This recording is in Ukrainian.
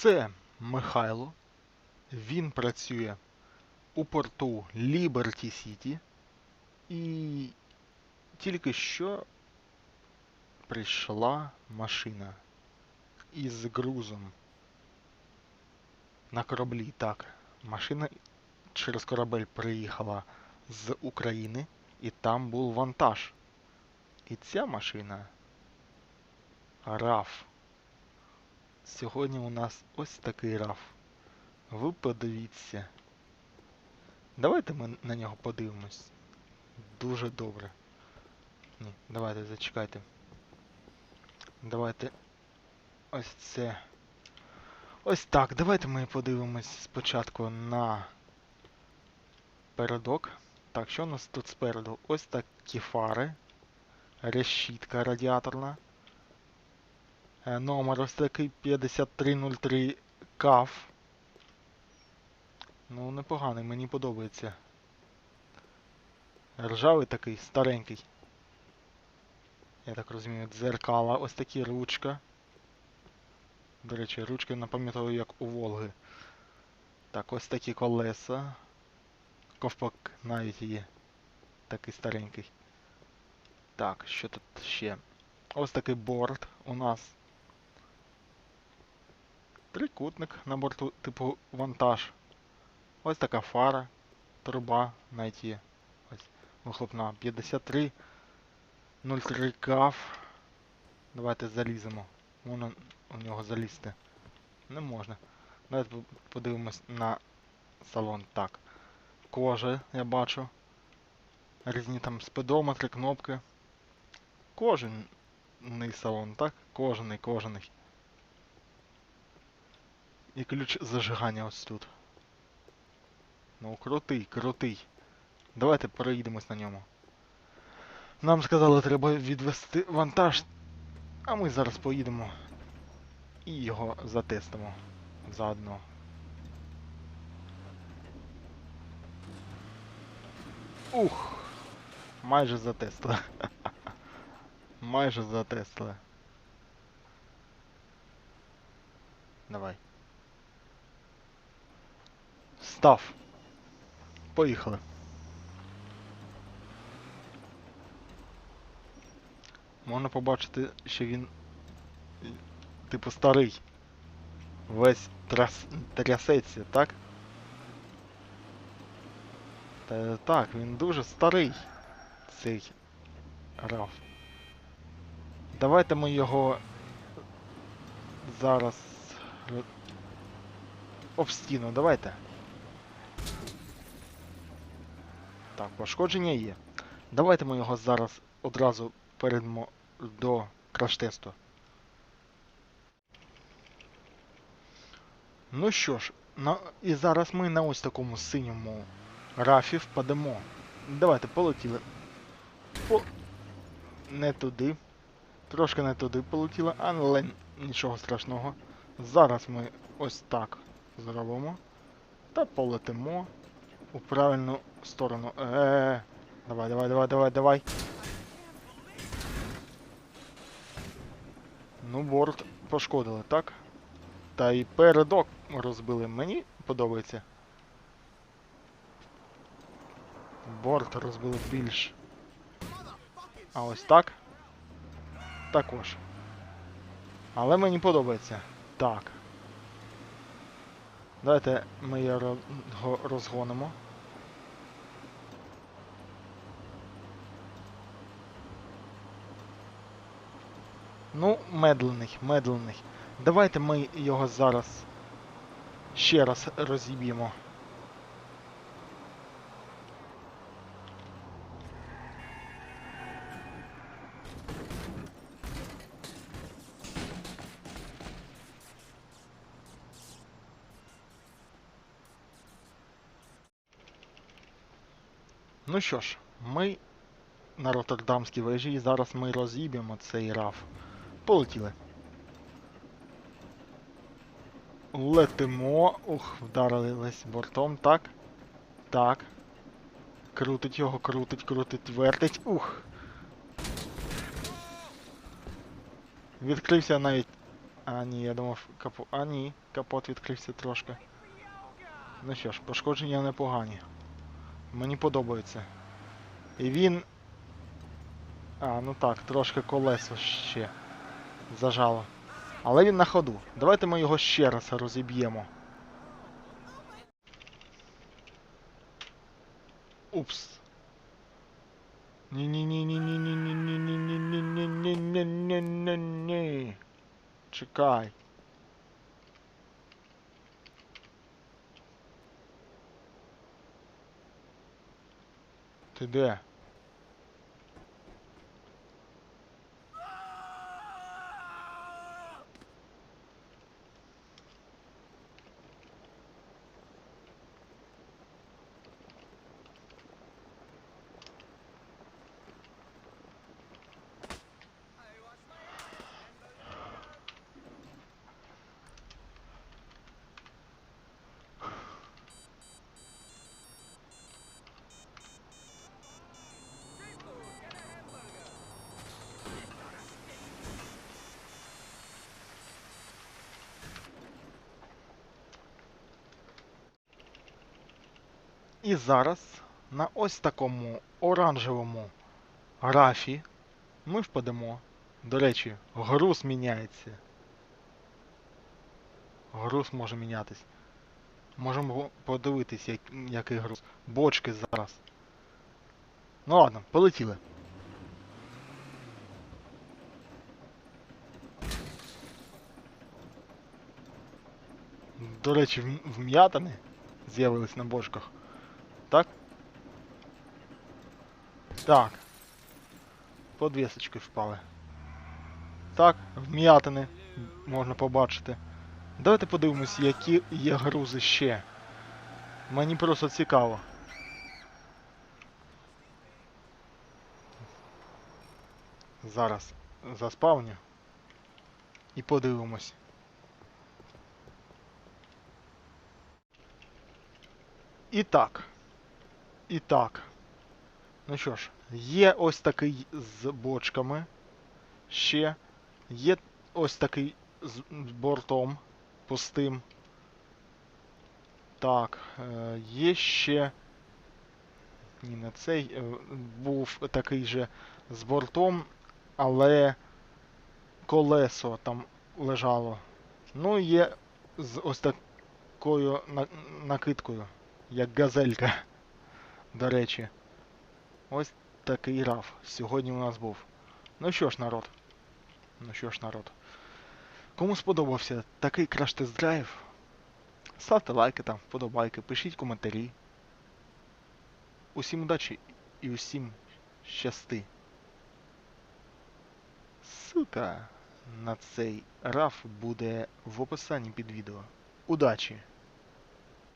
Це Михайло. Він працює у порту Liberty City. І тільки що прийшла машина із грузом. На кораблі, так. Машина через корабель приїхала з України, і там був вантаж. І ця машина РАФ. Сьогодні у нас ось такий раф. Ви подивіться. Давайте ми на нього подивимось. Дуже добре. Ні, давайте зачекайте. Давайте ось це. Ось так. Давайте ми подивимось спочатку на передок. Так, що у нас тут спереду? Ось такі фари. Решітка радіаторна. Е, Номер ось такий 5303 КАФ. Ну, непоганий, мені подобається. Ржавий такий, старенький. Я так розумію, дзеркала, ось такі ручка. До речі, ручки напам'ятаю, як у Волги. Так, ось такі колеса. Ковпак навіть є. Такий старенький. Так, що тут ще? Ось такий борт у нас. Трикутник на борту, типу вантаж. Ось така фара, труба навіть. Ось вихлопна 53 03 КАФ. Давайте заліземо. Можна у нього залізти. Не можна. Давайте подивимось на салон. Так. Кожа, я бачу. Різні там спидометри, кнопки. Кожаний салон, так? Кожаний, кожаний. І ключ зажигання ось тут. Ну, крутий, крутий. Давайте переїдемось на ньому. Нам сказали, треба відвести вантаж. А ми зараз поїдемо і його затестимо заодно. Ух! Майже затестили. Майже затестили. Давай. Став. Поїхали. Можна побачити, що він типу старий. Весь тряс... трясеться, так? Та так, він дуже старий. Цей раф. Давайте ми його зараз об стіну, давайте. Так, пошкодження є. Давайте ми його зараз одразу перейдемо до краш-тесту. Ну що ж, на... і зараз ми на ось такому синьому рафі впадемо. Давайте полетіли. По... Не туди. Трошки не туди полетіли, але нічого страшного. Зараз ми ось так зробимо. Та полетимо у правильну сторону. Е-е-е. Давай, давай, давай, давай, давай. Ну, борт пошкодили, так? Та і передок розбили. Мені подобається. Борт розбили більш. А ось так. Також. Але мені подобається. Так. Давайте ми його розгонимо. Ну, медленний, медленний. Давайте ми його зараз ще раз розіб'ємо. Ну що ж, ми на Роттердамській вежі зараз ми розіб'ємо цей раф. Полетіли. Летимо. Ух, вдарились бортом, так. Так. Крутить його, крутить, крутить, вертить. Ух. Відкрився навіть А, ні, я думав, капот. А, ні, капот відкрився трошки. Ну що ж, пошкодження непогані. Мені подобається. І він. А, ну так, трошки колесо ще зажало. Але він на ходу. Давайте ми його ще раз розіб'ємо. Упс. Ні-ні-ні-ні-ні-ні-ні-ні-ні-ні-ні-ні-ні-ні-ні. Чекай. Ти де? І зараз на ось такому оранжевому графі ми впадемо. До речі, груз міняється. Груз може мінятись. Можемо подивитись, як, який груз. Бочки зараз. Ну ладно, полетіли. До речі, вм- вм'ятини з'явились на бочках. Так? Так. Подвісочки впали. Так, вм'ятини можна побачити. Давайте подивимось, які є грузи ще. Мені просто цікаво. Зараз заспавню. І подивимось. І так. І так. Ну що ж, є ось такий з бочками. Ще. Є ось такий з бортом пустим. Так, е, є ще. Ні, не цей. е, Був такий же з бортом, але колесо там лежало. Ну є з ось такою на- накидкою, як газелька. До речі. Ось такий раф сьогодні у нас був. Ну що ж, народ. Ну що ж, народ. Кому сподобався такий краш-тест драйв, ставте лайки там, вподобайки, пишіть коментарі. Усім удачі і усім щасти. Ссылка на цей раф буде в описанні під відео. Удачі!